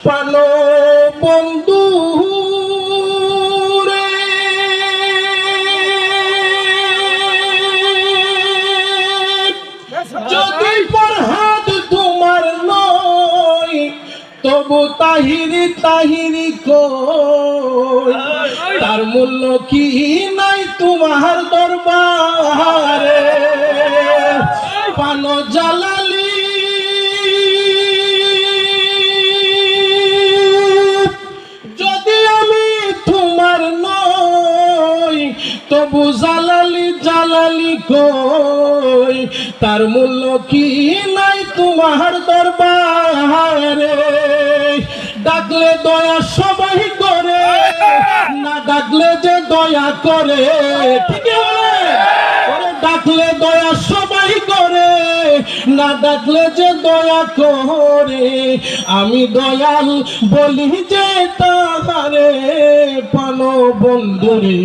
পালো বন্ধু যদি তোমার নয়, তবু তাহিরি তাহিরি তার মূল্য কি নাই তোমার দরবারে? পানো জালালি তবু জালালি জালালি কই? তার মূল্য কি নাই তোমার দরবারে? ডাকলে দয়া সবাই করে, না ডাকলে যে দয়া করে? ঠিক ডাকলে দয়া সবাই না ডাকলে যে দয়া করে আমি দয়াল বলি যে তাহারে পানো বন্ধুরে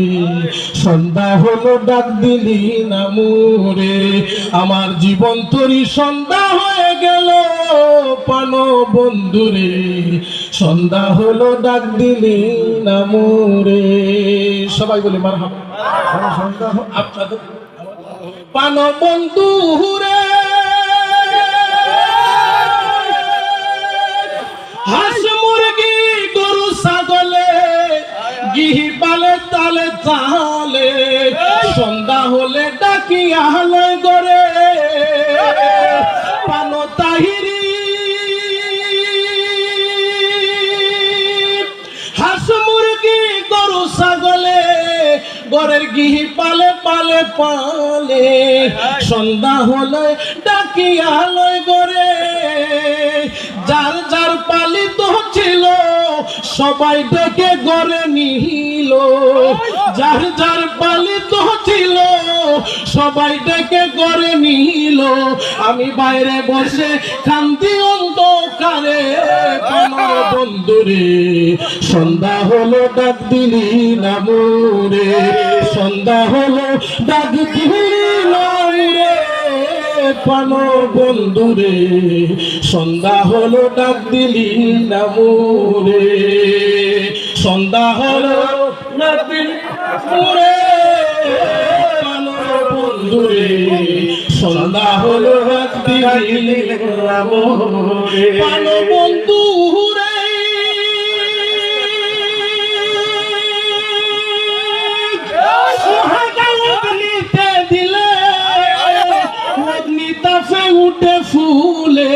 সন্ধ্যা হলো ডাক দিলি না মুরে আমার জীবন তরি সন্ধ্যা হয়ে গেল পানো বন্ধুরে সন্ধ্যা হলো ডাক দিলি না মুরে। সবাই বলে মার আপনাদের পান বন্ধু তালে সন্ধ্যা হলে ডাকি আহলে গরে পান তাহিরি। হাঁস মুরগি গরু ছাগলে গরের গিহি পালে পালে পালে। সন্ধ্যা হলে ডাকি আলোয় গরে যার যার পালিত ছিল সবাই ডেকে গড়ে নিল। যার যার পালিত ছিল, সবাই ডেকে গড়ে নিল। আমি বাইরে বসে কান্দি অন্ধকারে, আমার বন্ধুরে, সন্ধ্যা হলো ডাক দিলি না সন্ধ্যা হলো ডাক দিলি মোরে পানো বন্ধুরে, সন্ধ্যা হলো ডাক দিলি না সন্ধ্যা হলো ডাক দিলি বন্ধুরে সন্ধ্যা হলো পানো বন্ধুরে অগ্নিতে দিলে অগ্নিতাপে উঠে ফুলে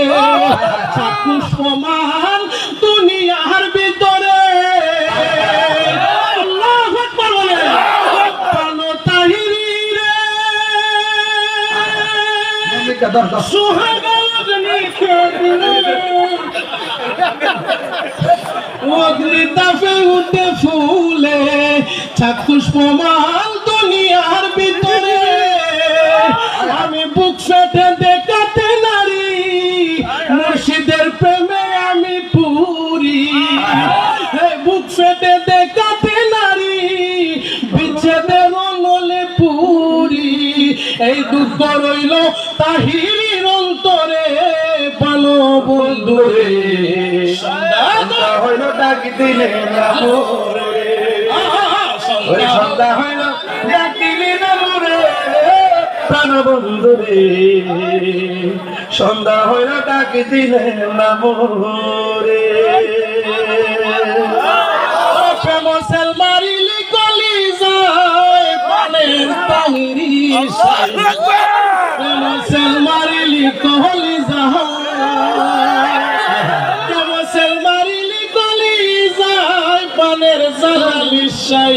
চাকুষ সমান অগ্নিতে দিলে অগ্নিতাপে উঠে ফুলে চাক্ষুষ প্রমাণ দুনিয়ার ভিতরে। আমি বুক ফেটে দেখাতে নারী, মুর্শিদের প্রেমে আমি পুরি। বুক ফেটে এই দুঃখ রইল তাহির অন্তরে, পালো বন্ধুরে। হইল ডাক দিলে না সন্ধ্যা হইল ডাক দিলে না প্রাণ বন্ধু রে সন্ধ্যা হইল ডাক দিলে না মোরে। প্রেমসেল মারিলি যায় প্রেমসেল মারিলি কলি যায় পানের জালালি শাই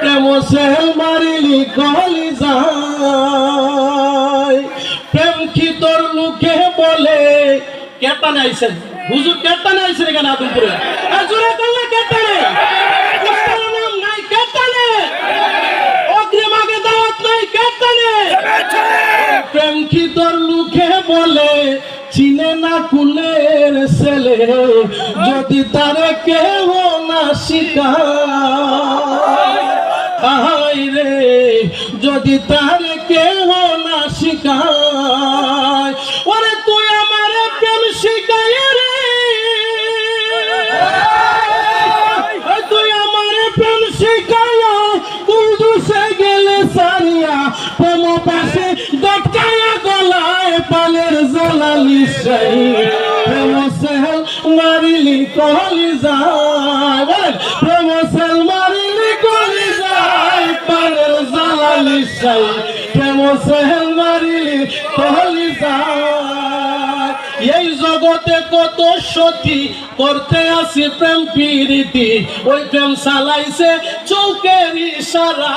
প্রেমসেল মারিলি কলি যায় প্রেম কি তোর লোকে বলে কেটানে আইছেন? হুজুর কেটানে আইছেন এখানে আদমপুরে? জোরে করলে কেটানে কুলের ছেলে, যদি তারা কেউ না শিখায় রে, যদি তার কেহ না শিখায়, ওরে তুই আমার প্রেম শিখায় রে। তুই আমার প্রেম শিখায় কুলদুসে গেলে সারিয়া, প্রেম পাশে দটকায়া গলা পালের জ্বালালি সেই প্রেম সেল মারিলি কলি যায় প্রেম সেল মারিলি কলি যায় পালের জ্বালালি সেই প্রেম সেল মারিলি কলি যায় এই জগতে কত সতী করতে আসি প্রেম পিরিতি, ওই প্রেম চালাইছে চৌকের ইশারা।